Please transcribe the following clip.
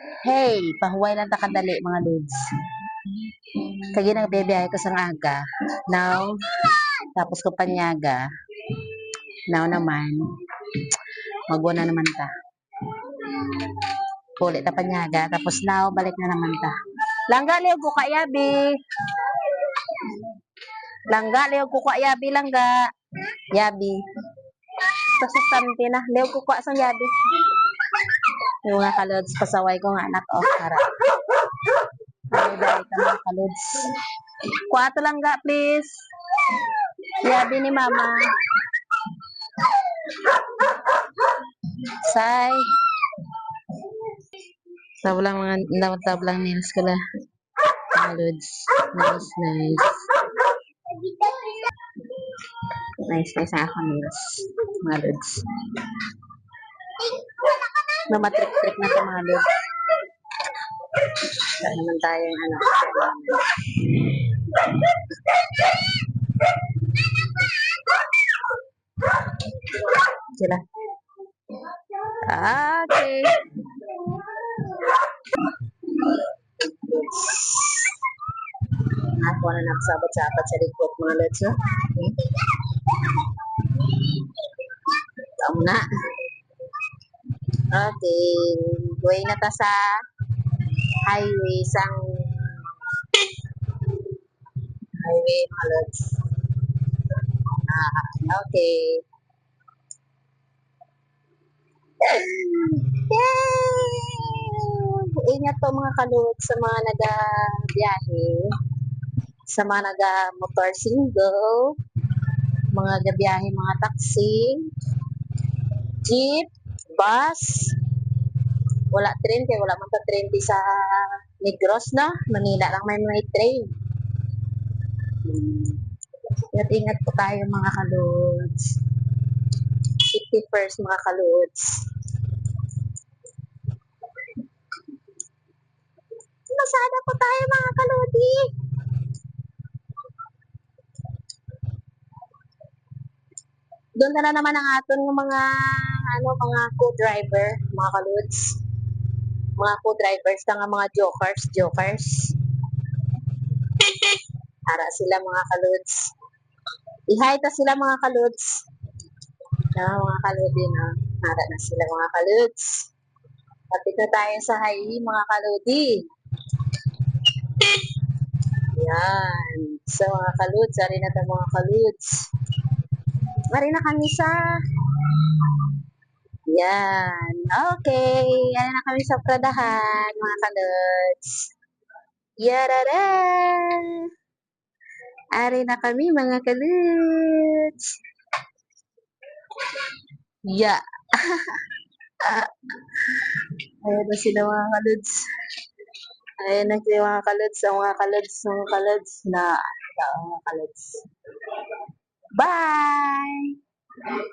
Hey, pahuway lang ta kadali mga dudes. Kaya nagbibiyahe ko sa aga. Now, tapos ko panyaga. Now naman, magwa na naman ta. Ulit ta panyaga. Tapos now, balik na naman ta. Langga liyo ko ka yabi. Langga liyo ko ka yabi langga. Yabi. Tapos sa sante na. Liyo ko ka sa yabi. Yung mga kalods, pasaway ko nga anak. Oh, harap. Bye-bye ka mga kalods. Kuha to lang ga, please. Yabi ni mama. Say. Tablang mga, dapat tablang nails ko la. Mga lods. Nice, nice. Nice, nice ako nails. Mga lods. Namatrip-trip na ito mga lods. Saan naman tayo yung ano. Sila. Okay. Ako na nakasabat-sabat sa likod mga lods. No? Tama na. Okay. Buhay na ta sa highway sang highway mga lods. Ah, okay. Yay! Ingat po mga kalot sa mga nag-biyahe, sa mga nag-motor single, mga gabiyahe, mga taxi, jeep, bus, wala train kaya wala man train sa Negros na Manila lang may may train. Hmm. ingat ingat po tayo mga kalods safety first mga kalods masada po tayo mga kalodi doon na, na naman ang aton ng mga ano mga co-driver mga kalods mga co-drivers na mga jokers, jokers. Para sila mga kaluds. Ihay ta sila mga kaluds. Na mga kaludi na. Para na sila mga kaluds. Pati na tayo sa hay mga kaludi. Yan. So mga kaluds, ari na ta mga kaluds. Ari na kami sa yan. Okay. Yan na kami sa pradahan, mga kalods. Yarara! Ari na kami, mga kalods. Ya. Ayan na sila mga kalods. Ayan na sila mga kalods. Ang mga kalods, mga kalods na, mga kalods. Bye!